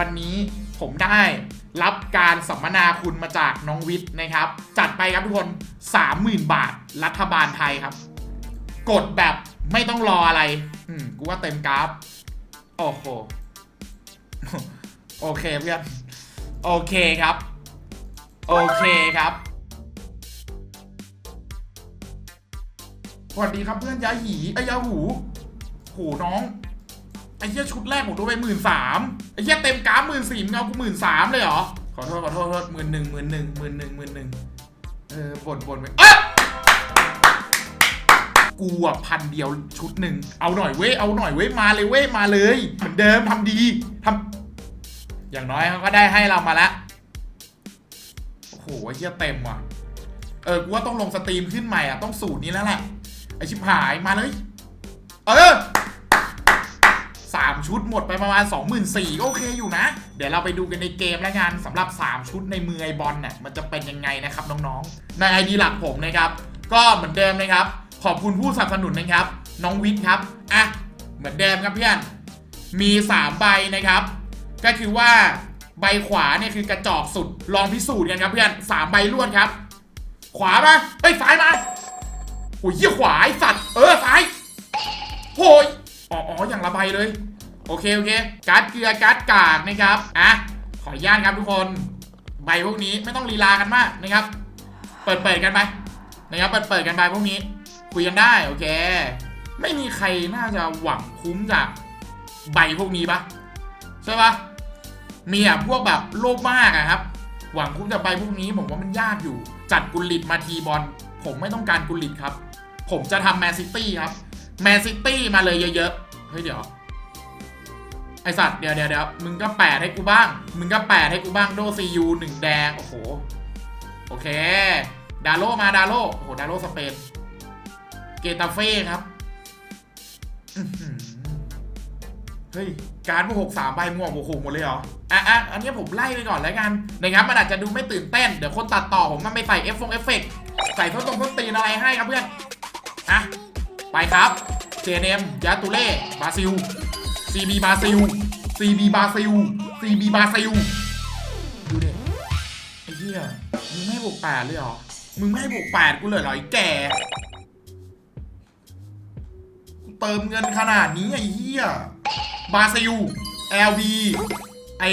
วันนี้ผมได้รับการสัมมนาคุณมาจากน้องวิทย์นะครับ จัดไปครับทุกคน 30,000 บาทรัฐบาลไทยครับ กดแบบไม่ต้องรออะไร อืมกูว่าเต็มกราฟ โอ้โห โอเคเพื่อน โอเคครับ โอเคครับสวัสดีครับเพื่อนยาหีไอยาหูโหน้อง ไอ้เหี้ยชุดแรกผมโดนไปหมื่นสามไอ้เหี้ยเต็มกราฟหมื่นสี่มึงเอากูหมื่นสามเลยเหรอ ขอโทษขอโทษขอโทษหมื่นหนึ่งหมื่นหนึ่งหมื่นหนึ่งหมื่นหนึ่งเออบ่นบ่นไปอ๊ะกูอะพันเดียวชุดหนึ่งเอาหน่อยเว้ยเอาหน่อยเว้ยมาเลยเว้ยมาเลยเหมือนเดิมทำดีทำอย่างน้อยเขาก็ได้ให้เรามาล้วโอ้โหไอ้เหี้ยเต็มว่ะเออกูว่าต้องลงสตรีมขึ้นใหม่อะต้องสูตรนี้แล้วแหละไอชิบหายมาเลย เออ สามชุดหมดไปประมาณ 24,000ก็โอเคอยู่นะ เดี๋ยวเราไปดูกันในเกมแล้วกันสำหรับ 3 ชุดในมือไอบอลเนี่ยมันจะเป็นยังไงนะครับน้องๆ ในไอดีหลักผมนะครับ ก็เหมือนเดิมนะครับ ขอบคุณผู้สนับสนุนนะครับ น้องวิทย์ครับอะเหมือนเดิมครับเพื่อนมี 3 ใบนะครับ ก็คือว่าใบขวาเนี่ยคือกระจอกสุดลองพิสูจน์กันครับเพื่อนสามใบรวดครับ ขวามาเฮ้ยซ้ายมาโอ้ยเหี้ยขวาไอสัตว์เออซ้ายโอ๋ออ๋ออย่างละใบเลย โอเคโอเคการ์ดเกลือการ์ดกากนะครับอะขออนุญาตครับทุกคนใบพวกนี้ไม่ต้องลีลากันมากนะครับ เปิดเปิดกันไปนะครับเปิดเปิดกันไปพวกนี้ คุยกันได้โอเค ไม่มีใครน่าจะหวังคุ้มจากใบพวกนี้ปะใช่ปะมีอะพวกแบบโลภมากอะครับ หวังคุ้มจากใบพวกนี้ ผมว่ามันยากอยู่ จัดกุลิตมาทีบอลผมไม่ต้องการกุลิตครับ ผมจะทำแมนซิตี้ครับแมนซิตี้มาเลยเยอะๆเฮ้ยเดี๋ยว ไอสัตว์เดี๋ยวเดี๋ยวเดี๋ยวมึงก็แปดให้กูบ้าง มึงก็แปดให้กูบ้างโดซียูหนึ่งแดง โอ้โห โอเค ดาโลมาดาโลโอ้โห ดาโลสเปน เกตาเฟ่ครับเฮ้ย การพวกหกสามใบม่วงโอ้โหหมดเลยเหรอ อะอะอันนี้ผมไล่ไปก่อนแล้วกันนะครับ มันอาจจะดูไม่ตื่นเต้น เดี๋ยวคนตัดต่อผมมันไปใส่เอฟฟงเอฟเฟกใส่ทดตรงทดตีนอะไรให้ครับเพื่อน อะ ไปครับ JNM ยาตูเล่บราซิล CB บราซิล CB บราซิล CB บราซิล ดูดิไอ้เหี้ยมึงไม่บวกแปดเลยเหรอ มึงไม่บวกแปดกูเลยเหรอไอ้แก่กูเติมเงินขนาดนี้ไอ้เหี้ยบราซิล LV ไอ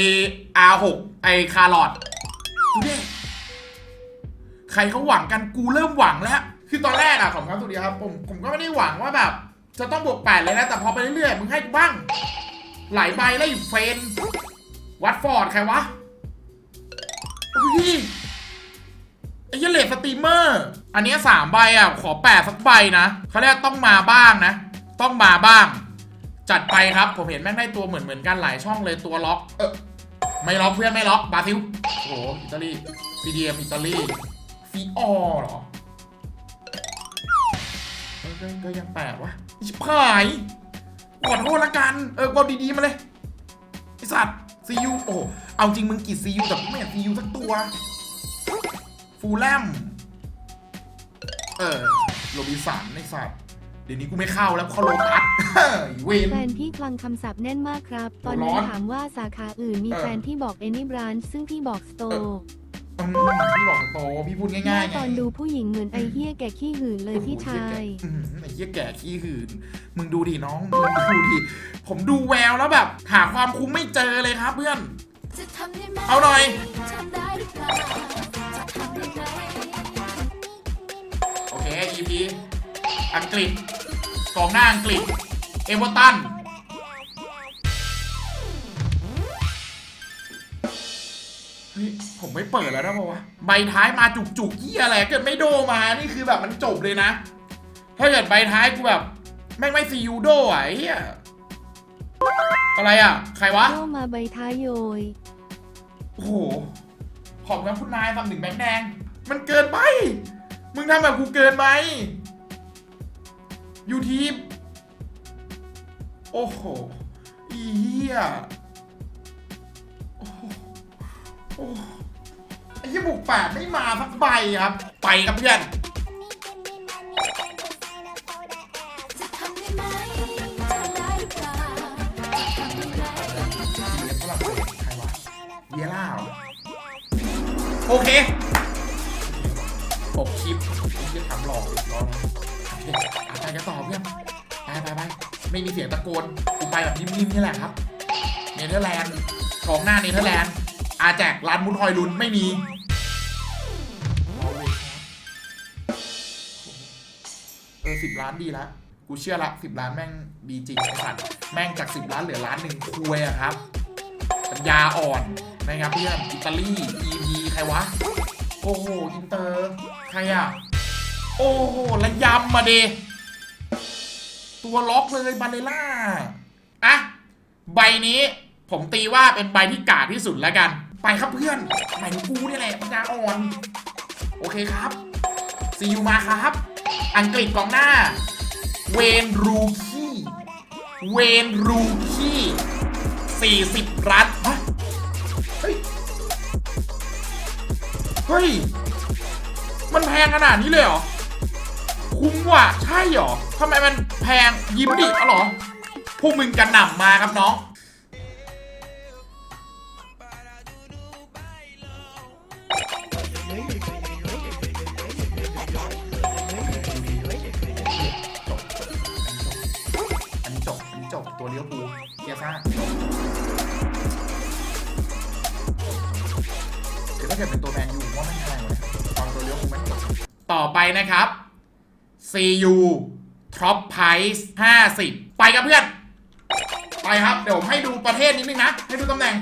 R6 ไอคาร์ลอดดูดิใครเขาหวังกันกูเริ่มหวังแล้ว คือตอนแรกอะของครับสวัสดีครับผมผมก็ไม่ได้หวังว่าแบบ จะต้องบวกแปดเลยนะ แต่พอไปเรื่อยๆ มึงให้บ้าง หลายใบแล้วอยู่เฟน วัดฟอร์ดใครวะอุ้ยไอ้เหี้ยเลดสตรีมเมอร์ อันนี้สามใบอะ ขอแปดสักใบนะเขาเรียกต้องมาบ้างนะ ต้องมาบ้าง จัดไปครับ ผมเห็นแม่งได้ตัวเหมือนเหมือนกันหลายช่องเลยตัวล็อก เออไม่ล็อกเพื่อนไม่ล็อกบาซิล โอ้โหอิตาลี CDM อิตาลีฟีออเหรอก็ก็ยังแปลกวะ ชิบหายขอโทษละกัน เออกดดีๆมาเลยไอสัตว์ซียูโอ้เอาจริงมึงกี่ซียูแต่ไม่เห็นซียูสักตัว ฟูลแลม เออโรบินสันไอสัตว์เดี๋ยวนี้กูไม่เข้าแล้วเข้าโลตัสอีเวนแฟนพี่คลังคำศัพท์แน่นมากครับ ตอนร้นั้อนนถามว่าสาขาอื่นมีเออแฟนที่บอก any branch ซึ่งพี่บอก store อืม พี่บอกโตพี่พูดง่ายๆว่าไงตอนดูผู้หญิงเหมือนไอเฮียแก่ขี้หื่นเลยพี่ชายอื้อหือไอ้เหี้ยแก่ขี้หืน มึงดูดิน้อง มึงดูดิ ผมดูแววแล้วแบบ หาความคุ้มไม่เจอเลยครับเพื่อนเอาหน่อยโอเค EP อังกฤษกองหน้าอังกฤษ เอเวอร์ตัน ผมไม่เปิดแล้วนะบอกว่าใบท้ายมาจุกจุกๆเยี่ยอะไรเกิดไม่โดมานี่คือแบบมันจบเลยนะ ถ้าเกิดใบท้ายกูแบบ แม่งไม่ซียูโดอะไอ้เหี้ยอะไรอะ ใครวะโยมาใบท้ายโยยโอ้โหขอบคุณคุณนายทำหนึ่งแบงค์แดง มันเกินไป มึงทำแบบกูเกินไปยูทีมโอ้โหอีเหี้ยโอ้โห ไอ้ยี่บุกแปดไม่มาสักใบครับ ไปครับเพื่อนเยล่าโอเคปกคลิปผมจะทำหลอกอีกรอบโอเคอะต่อเพื่อนไปไปไปไม่มีเสียงตะโกนกูไปแบบนิ่มๆนี่แหละครับ เนเธอร์แลนด์กองหน้าเนเธอร์แลนด์อาแจกร้านมุนฮอยลุนไม่มี ออสิบล้านดีละกูเชื่อละสิบล้านแม่งดีจริงไอ้สัตว์แม่งจากสิบล้านเหลือล้านหนึ่งคุยอะครับปัญญาอ่อนนะครับเพื่อนอิตาลี EP ใครวะ โอ้โหอินเตอร์ใครอะโอ้โหระยำมาเดตัวล็อกเลยบาเลล่าอะใบนี้ผมตีว่าเป็นใบที่กาดที่สุดแล้วกัน ไปครับเพื่อนใบของกูนี่แหละปัญญาอ่อน โอเคครับซียูมาครับ อังกฤษกองหน้า เวนรูคีเวนรูคี้สี่สิบรัดฮะเฮ้ย เฮ้ย มันแพงขนาดนี้เลยเหรอ คุ้มว่ะ ใช่เหรอทำไมมันแพงยิ้มดิเอาเหรอ พวกมึงกันหน่ำมาครับน้อง ปูเกียร์ซ่าคือถ้าเกิดเป็นตัวแมนยูผมว่าไม่แพงเลยตอนตัวเลี้ยวปูไม่จบต่อไปนะครับ CU Top Price 50 ไปครับเพื่อน ไปครับ เดี๋ยวผมให้ดูประเทศนิดนึงนะ ให้ดูตำแหน่ง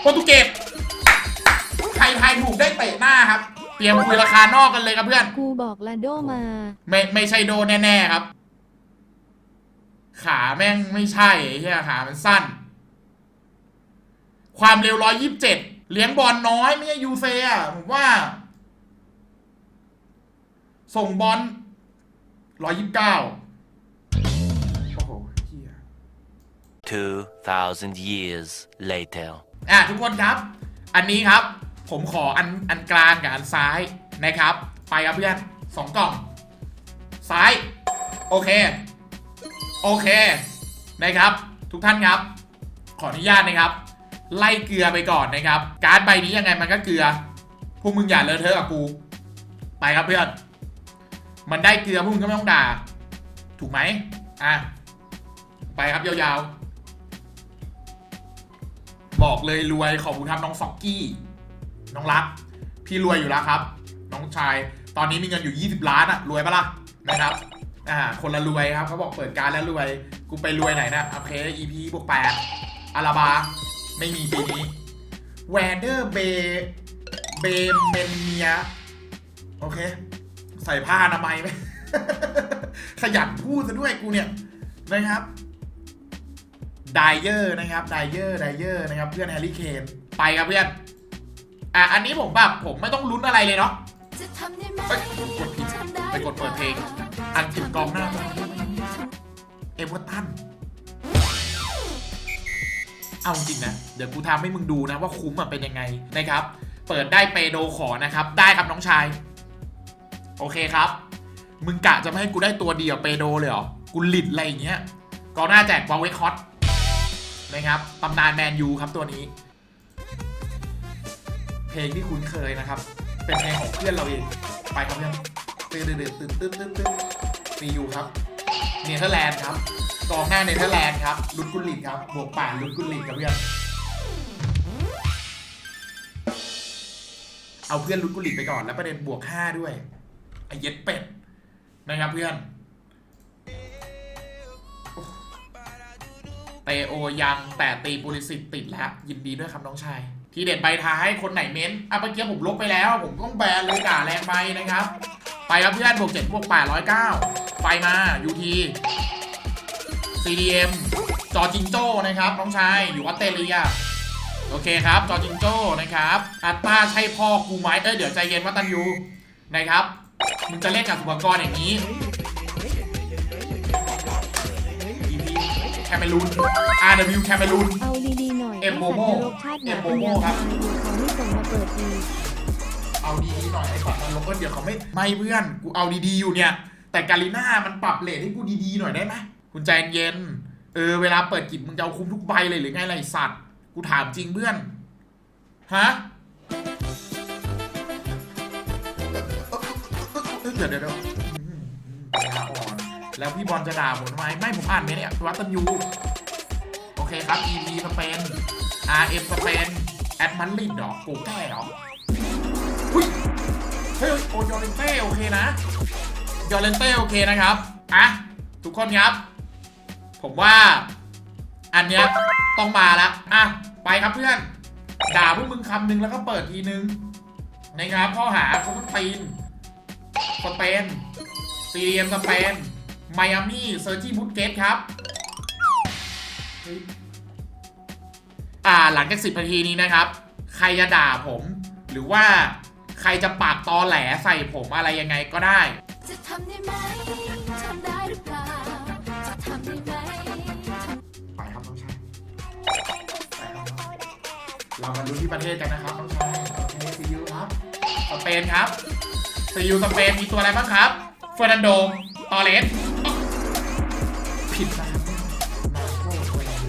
โปรตุเกสใครทายถูกได้เตะหน้าครับ เตรียมคุยราคานอกกันเลยครับเพื่อน กูบอกลาโดมา ไม่ไม่ใช่โดนแน่ ๆ ครับ ขาแม่งไม่ใช่ใช่ขามันสั้น ความเร็วร้อยยิบเจ็ดเลี้ยงบอลน้อยไม่ใช่ยูเซอะผมว่า ส่งบอลร้อยยิบเก้าโอ้โหเฮีย 2,000 years later. อะทุกคนครับ อันนี้ครับ ผมขออันอันกลางกับอันซ้ายนะครับ ไปครับเพื่อนสองกล่อง ซ้าย โอเค โอเคนะครับ ทุกท่านครับ ขออนุญาตนะครับ ไล่เกลือไปก่อนนะครับ การ์ดใบนี้ยังไงมันก็เกลือพวกมึงอย่าเลอะเทอะกับกู ไปครับเพื่อน มันได้เกลือพวกมึงก็ไม่ต้องด่า ถูกไหมอะไปครับยาวๆ บอกเลยรวยขอบคุณครับน้องฟอกกี้ น้องรัก พี่รวยอยู่แล้วครับ น้องชาย ตอนนี้มีเงินอยู่ 20 ล้านอะรวยปะล่ะนะครับ อ่าคนละรวยครับเขาบอกเปิดการแล้วรวย กูไปรวยไหนนะโอเค EP บวก8อาราบา ไม่มีปีนี้แวนเดอร์เบเบเมเนียโอเค ใส่ผ้าอนามัยไหมขยันพูดซะด้วยกูเนี่ยนะครับไดเยอร์นะครับไดเยอร์ไดเยอร์นะครับ เพื่อนแฮร์รี่เคนไปครับเพื่อนอะอันนี้ผมแบบผมไม่ต้องลุ้นอะไรเลยเนาะจะทำได้ไหมเอ้ยกดผิดไปกดเปิดเพลง อันติดกองหน้าเอเวอร์ตันเอาจริงนะ เดี๋ยวกูทำให้มึงดูนะว่าคุ้มอะเป็นยังไงนะครับ เปิดได้เปโดขอนะครับ ได้ครับน้องชาย โอเคครับ มึงกะจะไม่ให้กูได้ตัวเดียวเปโดเลยเหรอ กูหลิดอะไรอย่างเงี้ยกองหน้าแจกวอลเวคฮอตนะครับตำนานแมนยูครับตัวนี้ เพลงที่คุ้นเคยนะครับ เป็นเพลงของเพื่อนเราเอง ไปครับเพื่อน ตื่นตื่นตื่นตื่นตื่นตื่นซียูครับ เนเธอร์แลนด์ครับกองหน้าเนเธอร์แลนด์ครับลุดกุลิตครับบวกป่านลุดกุลิตครับเพื่อนเอาเพื่อนลุดกุลิตไปก่อนแล้วประเด็นบวกห้าด้วยไอเย็ดเป็ดนะครับเพื่อนเตโอยังแต่ตีปุริสิตติดแล้ว ยินดีด้วยครับน้องชาย ทีเด็ดใบท้ายคนไหนเม้นอะเมื่อกี้ผมลบไปแล้ว ผมต้องแบนเลยด่าแรงไปนะครับ ไปครับเพื่อนบวกเจ็ดบวกแปดร้อยเก้าไปมายูที CDM จอจิงโจ้นะครับน้องชายอยู่ออสเตรเลียโอเคครับ จอจิงโจ้นะครับอัตตาใช่พ่อกูไหมเอ้ยเดี๋ยวใจเย็นว่าตันยูนะครับมึงจะเล่นกับสุปกรณ์อย่างนี้ EP แคเมรูน RW แคเมรูนเอาดีๆหน่อยเอ็มโมโม่ไอ้สัตว์นรกชาติหเอ็นามโมปัญโม่ญาครัตาบย เดี๋ยวเขาไม่ส่งมาเปิดอีกเอาดีๆหน่อยไอ้ก่อนนรกก็เดี๋ยวเขาไม่ไม่เพื่อนกูเอาดีๆอยู่เนี่ย แต่กาลิน่ามันปรับเลทให้กูดีๆหน่อยได้ไหมคุณใจเย็นเออเวลาเปิดกิจมึงจะเอาคุ้มทุกใบเลยหรือไงไรสัตว์ กูถามจริงเพื่อนฮะเดี๋ยวเดี๋ยวเดี๋ยวอืมปัญญาอ่อนแล้วพี่บอลจะด่าผมทำไมไม่ผมอ่านเนี่ยวัตตันยูโอเคครับ EP สเปน RM สเปนแอดมันลิดเหรอกูแก้เหรอหุ้ยเฮ้ยโอยอเลนเต้โอเคนะยอเลนเต้โอเคนะครับอะทุกคนครับ ผมว่า อันเนี้ยต้องมาละอะไปครับเพื่อน ด่าพวกมึงคำหนึ่งแล้วก็เปิดทีนึงนะครับข้อหาโคตรตีนสเปนซีเรียมสเปนไมอามี่เซอร์จีบุตเกตครับอ่าหลังจากสิบนาทีนี้นะครับ ใครจะด่าผมหรือว่า ใครจะปากตอแหลใส่ผมอะไรยังไงก็ได้ จะทำได้ไหมทำได้หรือเปล่าจะทำได้ไหมไปครับน้องชายไปครับเรามาดูที่ประเทศกันนะครับน้องชายโอเคซียูครับสเปนครับซียูสเปนมีตัวอะไรบ้างครับเฟอร์นันโดตอเลสผิดนะครับนาโก้ตัวเอง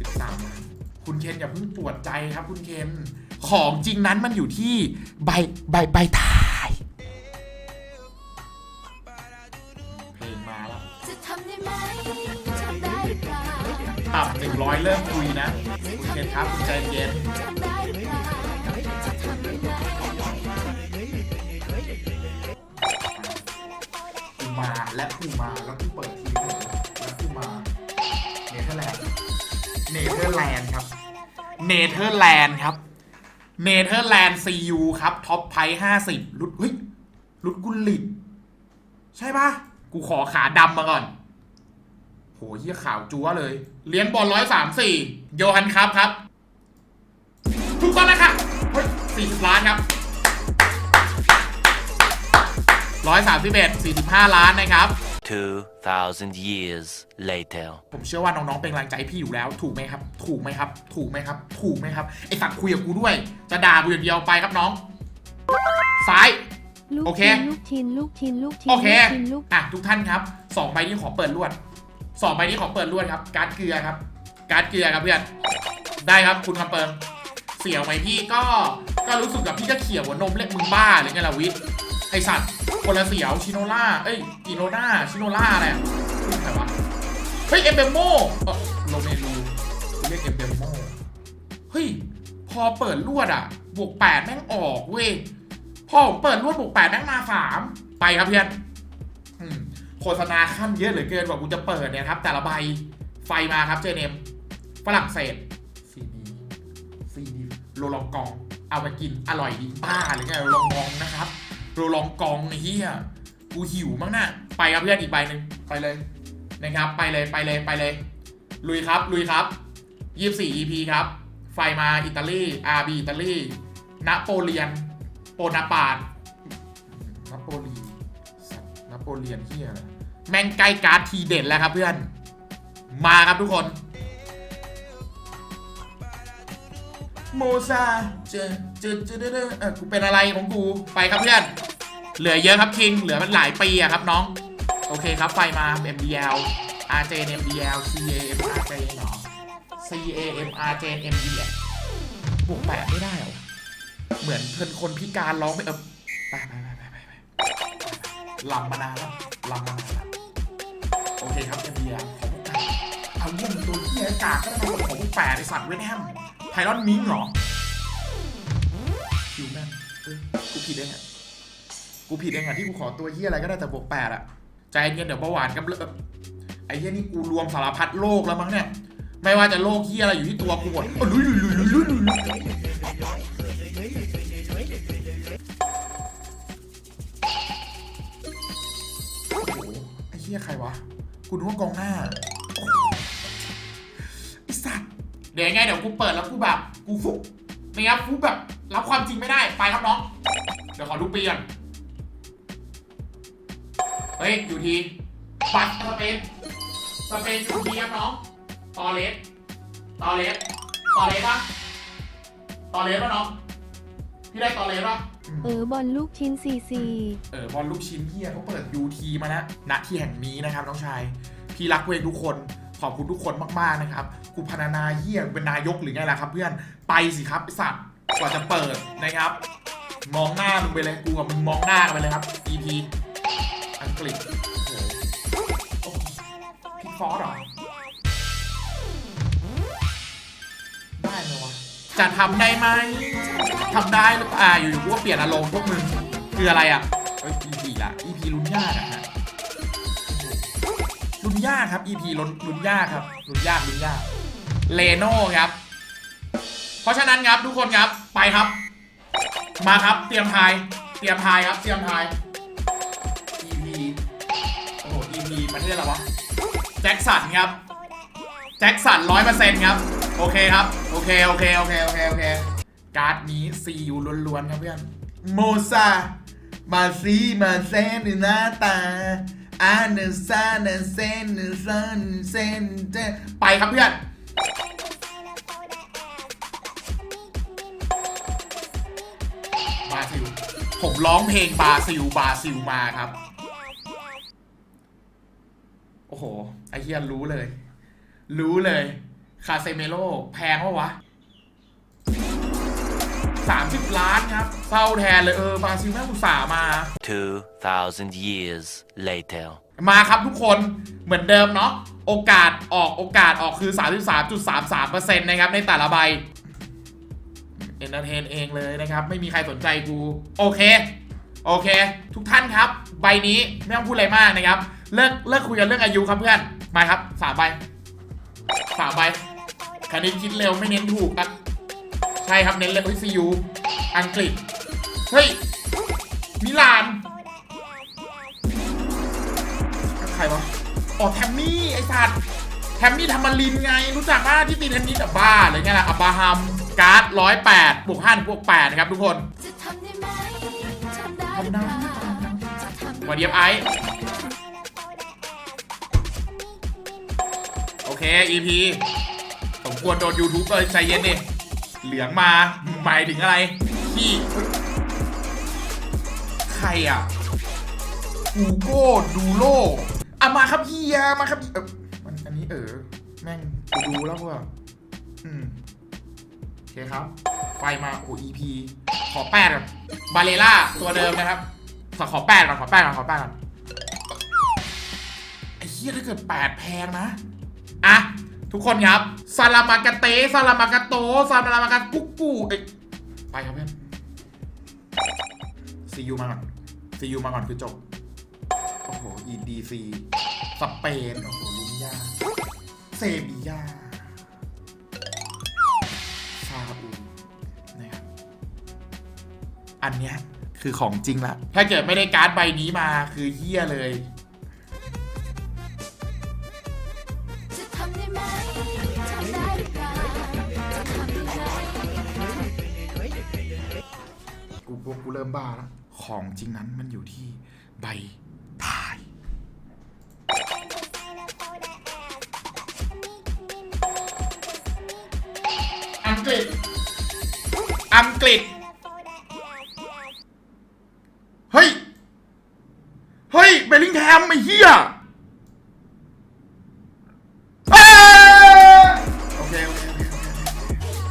สิบสามคุณเคนอย่าเพิ่งปวดใจครับคุณเคน ของจริงนั้นมันอยู่ที่ใบใบใบถ่ายเพลงมาแล้วจะทำได้ไหมทำได้หรือเปล่าต่ำหนึ่งร้อยเริ่มคุยนะคุณเคนครับคุณใจเย็นทำได้หรือเปล่าจะทำได้ไหมกูมาและกูมาแล้วกูเปิดทีวีแล้วกูมาเนเธอร์แลนด์เนเธอร์แลนด์ครับ เนเธอร์แลนด์ครับ เนเธอร์แลนด์ซียูครับ ท็อปไพ่ห้าสิบลุดเฮ้ยลุดกุลิตใช่ปะกูขอขาดำมาก่อน โหเฮียข่าวจั๊วเลย เลี้ยงบอลร้อยสามสี่โยฮันครับครับถูกต้องนะครับเฮ้ยสี่สิบล้านครับร้อยสามสิบเอ็ดสี่สิบห้าล้านนะครับ two 2,000 years later. ผมเชื่อว่าน้องๆ เป็นกำลังใจพี่อยู่แล้ว ถูกไหมครับ ถูกไหมครับ ถูกไหมครับ ถูกไหมครับ ไอสัตว์คุยกับกูด้วย จะด่ากูอย่างเดียวไปครับน้อง ซ้าย ลูกโอเค ชิ้นลูกชิ้นลูกชิ้นโอลูกเค ชิ้นลูกอะทุกท่านครับสองใบนี้ขอเปิดลวดสองใบนี้ขอเปิดลวดครับ การ์ดเกลือครับ การ์ดเกลือครับเพื่อน ได้ครับคุณคำเปิงเสียวไหมพี่ก็ ก็รู้สึกกับพี่ก็เขี่ยวหัวนมเล็กมึงบ้าหรือไงล่ะวิทย์ ไอสัตว์คนละเสียวชิโนล่าเอ้ยกิโนล่าชิโนล่าอะไรอะใครวะเฮ้ยเอมเบมโมโรเมลูเรียกเอมเบมโมเฮ้ยพอเปิดลวดอะ บวกแปดแม่งออกเว้ยพอผมเปิดลวดบวกแปดแม่งมาสามไปครับเพื่อนโฆษณาขั้นเยอะเหลือเกินกว่ากูจะเปิดเนี่ยครับ แต่ละใบไฟมาครับเจเนมฝรั่งเศสซีดีซีดีโรลองกอง เอาไปกินอร่อยดีบ้าหรือไงลองกองนะครับ โรลองกองไอ้เหี้ยกูหิวมั้งน่ะไปครับเพื่อนอีกใบหนึ่งไปเลยนะครับไปเลยไปเลยไปเลย ลุยครับลุยครับ24 EP ครับ ไฟมาอิตาลี RB อิตาลีนโปเลียน โปนาปาดนโปลีสัตว์นโปเลียนเฮียอะไรแม่งใกล้การ์ดทีเด็ดแล้วครับเพื่อน มาครับทุกคน โมซาเจอเจอเจอเจอเจอเออกูเป็นอะไรของกูไปครับเพื่อน เหลือเยอะครับคิง เหลือมันหลายปีอะครับน้อง โอเคครับ ไฟมา MDL RJ MDL CAM RJ เนาะ CAM RJ MDL บวกแปดไม่ได้เหรอ เหมือนเพื่อนคนพิการร้องไปเออไปไปไปไปไปลำมานานแล้วลำมานานแล้วโอเคครับ MDL ขอบคุณครับเอาเยี่ยมตัวเฮียกากก็ได้มาของพวกแปดไอสัตว์เวทแฮมไทรอนมิงเหรอคิวแม่งเอ้ยกูผิดเองอะ กูผิดเองอะที่กูขอตัวเฮียอะไรก็ได้แต่บวกแปดอะใจเย็นเดี๋ยวเบาหวานกับเลิกไอ้เฮียนี่กูรวมสารพัดโรคแล้วมั้งเนี่ย ไม่ว่าจะโรคเฮียอะไรอยู่ที่ตัวกูหมดลุยลุยลุยลุยลุยลุยไอ้เฮียใครวะ กูนึกว่ากองหน้าไอ้สัตว์เดี๋ยวไงเดี๋ยวกูเปิดแล้วกูแบบ กูฟุกนะครับฟุกแบบรับความจริงไม่ได้ ไปครับน้อง เดี๋ยวขอดูปีก่อน เฮ้ย อยู่ทีปัดสเปนสเปนอยู่ทีครับน้องตอเลสตอเลสตอเลสปะตอเลสปะน้องพี่ได้ตอเลสปะเออบอลลูกชิ้นซีซีเออบอลลูกชิ้นเฮียเขาเปิดยูทีมาแล้วณที่แห่งนี้นะครับน้องชาย พี่รักเวงทุกคนขอบคุณทุกคนมากๆนะครับกูพรรณนาเฮียเป็นนายกหรือไงล่ะครับ เพื่อนไปสิครับไอ้สัตว์กว่าจะเปิดนะครับ มองหน้ามึงไปเลยกูกับมึงมองหน้ากันไปเลยครับ EP อัง กฤษโอ้โหโอ้โหพี่ฟอสเหรอ ได้ไหมวะ จะทำได้ไหมทำได้หรือเปล่าอ่าอยู่ๆกูก็เปลี่ยนอารมณ์พวกมึง คืออะไรอะเอ้ย EP ละ EP ลุ้นยากอะฮะลุ้นยากครับ EP ลุ้นลุ้นยากครับลุ้นยากลุ้นยากเลโน่ครับ เพราะฉะนั้นครับทุกคนครับไปครับ มาครับเตรียมทาย เตรียมทายครับเตรียมทาย EP ประเทศอะไรวะ แจ็คสันครับ แจ็คสันร้อยเปอร์เซ็นต์ครับ โอเคครับ โอเค โอเค โอเค โอเค โอเค การ์ดนี้ซีอูล้วนๆครับเพื่อน โมซา มาซีมาเซนหน้าตาอาเนซาเนเซนเนซนเซนเจไปครับเพื่อน บาซิล ผมร้องเพลงบาซิล บาซิลมาครับ อ้โห ไอเฮียรู้เลย รู้เลย คาเซเมโลแพงวะวะ30ล้านครับเศร้าแทนเลย เออบราซิลแม่งอุตส่าห์มา 2,000 years later. มาครับทุกคนเหมือนเดิมเนาะโอกาสออกโอกาสออกคือ 33.33%นะครับ ในแต่ละใบเอนเตอร์เทนเองเลยนะครับ ไม่มีใครสนใจกู โอเค โอเค ทุกท่านครับ ใบนี้ไม่ต้องพูดอะไรมากนะครับ เลิกเลิกคุยกันเรื่องอายุครับเพื่อนมาครับสามใบสามใบคณิตคิดเร็วไม่เน้นถูกครับใช่ครับเน้นเร็วซียูอังกฤษเฮ้ยมิลานใครวะอ๋อแทมมี่ไอ้สัตว์แทมมี่ธรรมลินไงรู้จักป่ะที่ตีเทนนิสกับบ้าอะไรเงี้ยแหละอับบราฮัมการ์ดร้อยแปดบวกห้าบวกแปดนะครับทุกคนจะทำได้ไหมทำได้หรือเปล่าจะทำสวัสดีครับไอ เค EP สมควรโดน YouTube เลยใจเย็นดิเหลืองมาหมายถึงอะไรพี่ใครอะกูโก้ดูโลอะมาครับพี่ยามาครับเออมันอันนี้เออแม่งดูแล้วว่าอืมโอเคครับ ไฟมาโอ้ EP ขอแปดก่อนบาเลล่าตัวเดิมนะครับขอขอแปดก่อนขอแปดก่อนขอแปดก่อนไอ้เหี้ยถ้าเกิดแปดแพงนะ อะทุกคนครับซาลามากาเตซาลามากาโตซาลามากากุ๊กกูเอ้ยไปครับเพื่อนซียูมาก่อนซียูมาก่อนคือจบ โอ้โห EDC สเปน โอ้โหลินยาเซบียาซาอุนะครับอันเนี้ยคือของจริงละ ถ้าเกิดไม่ได้การ์ดใบนี้มาคือเฮี้ยเลย พวกกูเริ่มบ้าแล้วของจริงนั้นมันอยู่ที่ใบ